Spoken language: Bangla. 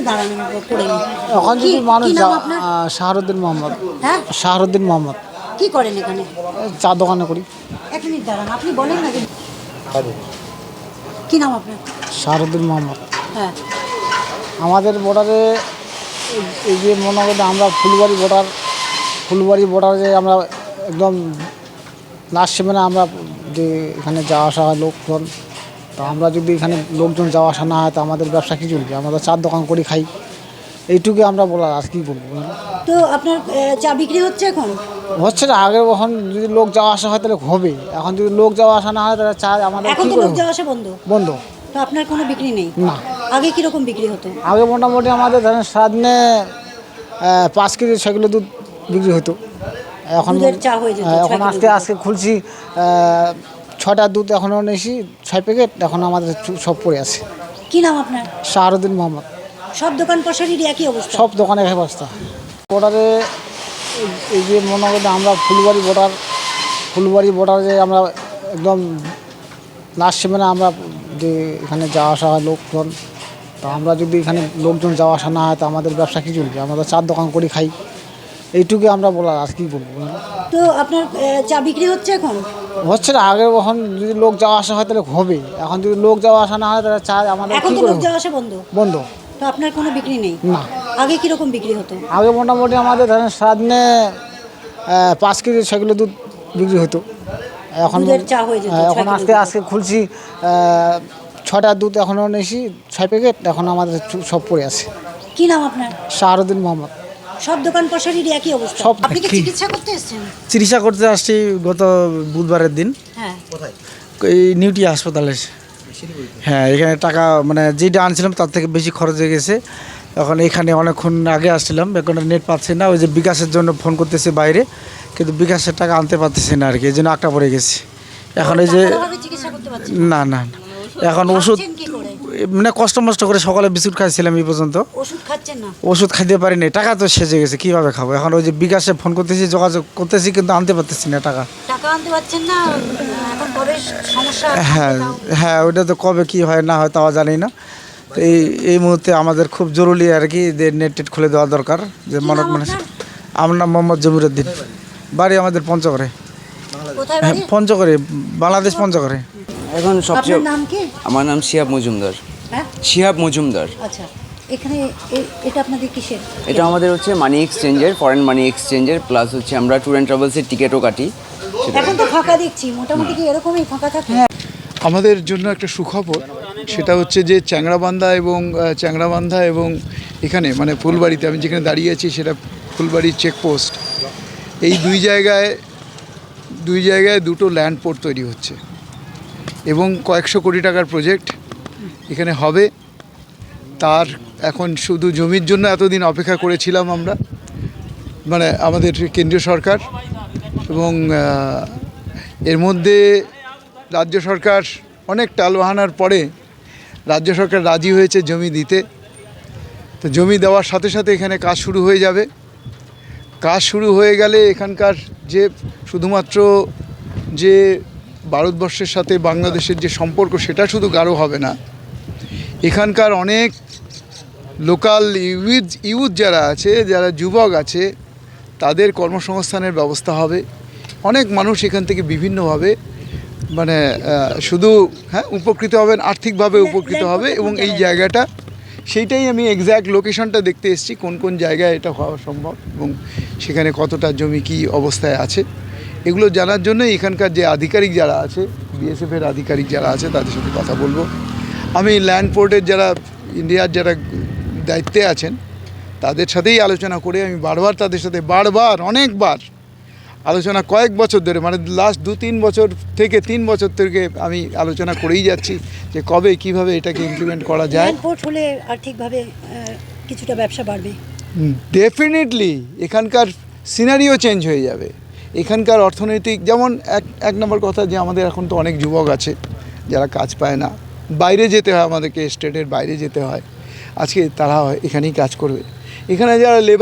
দাঁড়ান করে নিন। এখন যদি মানুষ কি নাম আপনার? শাহরুদ্দিন মোহাম্মদ। হ্যাঁ? শাহরুদ্দিন মোহাম্মদ। কি করেন এখানে? চা দোকানে করি। এক মিনিট দাঁড়ান আপনি বলেন না কিন্তু। কি নাম আপনার? শাহরুদ্দিন মোহাম্মদ। হ্যাঁ। আমাদের বর্ডারে এই- যে মনে করেন আমরা ফুলবাড়ি বর্ডার ফুলবাড়ি বর্ডারে আমরা একদম লাস্ট সেভেনে আমরা যে এখানে যাওয়া আসা হয় লোকজন। তো আমরা যদি এখানে লোকজন যাওয়া আসা না হয় তো আমাদের ব্যবসা কি চলবে? আমরা চার দোকান করি খাই। এইটুকু আমরা বলার আর কি বলব তো আপনার চা বিক্রি হচ্ছে এখন? হচ্ছে না আগে কখন যদি লোক যাওয়া আসা হয় তাহলে হবে। এখন যদি লোক যাওয়া আসা না হয় তাহলে চা আমাদের এখন তো লোক যাওয়া আসা বন্ধ। বন্ধ। তো আপনার কোনো বিক্রি নেই? না। আগে কীরকম বিক্রি হতো? আগে মোটামুটি আমাদের ধরেন সারাদিনে পাঁচ কেজি ছয় কিলো দুধ বিক্রি হতো। এখন চা হয়ে এখন আজকে আজকে খুলছি ছটা দুধ এখনও নিয়েছি ছয় প্যাকেট এখন আমাদের সব পড়ে আছে। কি নাম আপনার? শাহরুদ্দিন মোহাম্মদ। সব দোকান পশারির একই অবস্থা? সব দোকানে এক অবস্থা। বর্ডারে এই- যে মনে করেন আমরা ফুলবাড়ি বর্ডার ফুলবাড়ি বর্ডারে আমরা একদম লাস্ট সেভেনে আমরা যে এখানে যাওয়া আসা হয় লোকজন তো আমরা যদি এখানে লোকজন যাওয়া আসা না হয় তো আমাদের ব্যবসা কি চলবে? আমরা তো চার দোকান করি খাই। এইটুকু আমরা বলার আর কি বলব? তো আপনার চা বিক্রি হচ্ছে এখন? হচ্ছে না আগে কখন যদি লোক যাওয়া আসা হয় তাহলে হবে। এখন যদি লোক যাওয়া আসা না হয় তাহলে চা আমাদের এখন তো লোক যাওয়া আসা বন্ধ। বন্ধ। তো আপনার কোনো বিক্রি নেই? না। আগে কীরকম বিক্রি হতো? আগে মোটামুটি আমাদের ধরেন সারাদিনে আহ, পাঁচ কেজি ছয় কিলো দুধ বিক্রি হতো। এখন হ্যাঁ, এখন আজকে আজকে খুলছি ছটা দুধ এখনও নিয়েছি ছয় প্যাকেট এখন আমাদের সব পড়ে আছে। কি নাম আপনার? শাহরুদ্দিন মোহাম্মদ। সব দোকান পশারির একই অবস্থা। সব আপনি কি? চিকিৎসা করতে এসেছেন? চিকিৎসা করতে আসছি গত বুধবারের দিন। হ্যাঁ। এই নিউটি হাসপাতালে হ্যাঁ এখানে টাকা মানে যেটা আনছিলাম তার থেকে বেশি খরচ হয়ে গেছে। এখন এখানে অনেকক্ষণ আগে আসছিলাম এখন নেট পাচ্ছি না। ওই যে বিকাশের জন্য ফোন করতেছে বাইরে কিন্তু বিকাশের টাকা আনতে পারতেছি না আর কি এই জন্য আটটা পড়ে গেছি। এখন এই যে না? না না। এখন ওষুধ কি করে মানে কষ্ট মষ্ট করে সকালে বিস্কুট খাইছিলাম এই পর্যন্ত। ওষুধ খাচ্ছেন না? ওষুধ খাইতে পারিনি টাকা তো সেজে গেছে কীভাবে খাব? এখন ওই যে বিকাশে ফোন করতেছি যোগাযোগ করতেছি কিন্তু আনতে পারতেছি না টাকা। টাকা আনতে পারছেন না? এখন কবে সমস্যা হ্যাঁ হ্যাঁ ওইটা তো কবে কি হয় না হয় তাও জানি না। তো এই এই মুহূর্তে আমাদের খুব জরুরি আর কি যে নেট টেট খুলে দেওয়া দরকার যে কি মনে? আমার নাম মোহাম্মদ জমিরুদ্দিন। বাড়ি আমাদের পঞ্চগড়ে। হ্যাঁ পঞ্চগড়ে বাংলাদেশ পঞ্চগড়ে। এখন সবচেয়ে আপনার নাম কি? আমার নাম শিহাব মজুমদার। হ্যাঁ? শিহাব মজুমদার। আচ্ছা এখানে এটা আপনাদের কিসের? এটা আমাদের হচ্ছে মানি এক্সচেঞ্জের ফরেন মানি এক্সচেঞ্জের প্লাস হচ্ছে আমরা ট্যুর অ্যান্ড ট্রাভেলসের টিকিটও কাটি। সেটা এখন তো ফাঁকা দেখছি মোটামুটি কি এরকমই ফাঁকা থাকে? আমাদের জন্য একটা সুখবর সেটা হচ্ছে যে চ্যাংড়াবান্ধা এবং আহ, চ্যাংড়াবান্ধা এবং এখানে মানে ফুলবাড়িতে আমি যেখানে দাঁড়িয়ে আছি সেটা ফুলবাড়ির চেকপোস্ট এই দুই জায়গায় দুই জায়গায় দুটো ল্যান্ড পোর্ট তৈরি হচ্ছে। এবং কয়েকশো কোটি টাকার প্রজেক্ট এখানে হবে। তার এখন শুধু জমির জন্য এতদিন অপেক্ষা করেছিলাম আমরা মানে আমাদের কেন্দ্রীয় সরকার এবং এর মধ্যে রাজ্য সরকার অনেক টালবাহানার পরে রাজ্য সরকার রাজি হয়েছে জমি দিতে। তো জমি দেওয়ার সাথে সাথে এখানে কাজ শুরু হয়ে যাবে। কাজ শুরু হয়ে গেলে এখানকার যে শুধুমাত্র যে ভারতবর্ষের সাথে বাংলাদেশের যে সম্পর্ক, সেটা শুধু গাঢ় হবে না। এখানকার অনেক লোকাল ইউথ ইউথ যারা আছে, যারা যুবক আছে, তাদের কর্মসংস্থানের ব্যবস্থা হবে। অনেক মানুষ এখান থেকে বিভিন্নভাবে মানে শুধু হ্যাঁ উপকৃত হবেন, আর্থিকভাবে উপকৃত হবে এবং এই জায়গাটা, সেইটাই আমি এক্স্যাক্ট লোকেশনটা দেখতে এসেছি, কোন কোন জায়গায় এটা হওয়া সম্ভব এবং সেখানে কতটা জমি, কী অবস্থায় আছে। এগুলো জানার জন্য এখানকার যে আধিকারিক যারা আছে বিএসএফের আধিকারিক যারা আছে তাদের সাথে কথা বলব। আমি ল্যান্ড পোর্টের যারা ইন্ডিয়ার যারা দায়িত্বে আছেন তাদের সাথেই আলোচনা করে আমি বারবার তাদের সাথে বারবার অনেকবার আলোচনা কয়েক বছর ধরে মানে লাস্ট দু তিন বছর থেকে তিন বছর থেকে আমি আলোচনা করেই যাচ্ছি যে কবে কীভাবে এটাকে ইমপ্লিমেন্ট করা যায়। পোর্ট হলে আর্থিকভাবে কিছুটা ব্যবসা বাড়বে। ডেফিনেটলি এখানকার সিনারিও চেঞ্জ হয়ে যাবে। এখানকার অর্থনৈতিক, যেমন এক এক নম্বর কথা যে আমাদের এখন তো অনেক যুবক আছে, যারা কাজ পায় না। বাইরে যেতে হয় আমাদেরকে, স্টেটের বাইরে যেতে হয়। আজকে তারা এখানেই কাজ করবে। এখানে যারা লেবার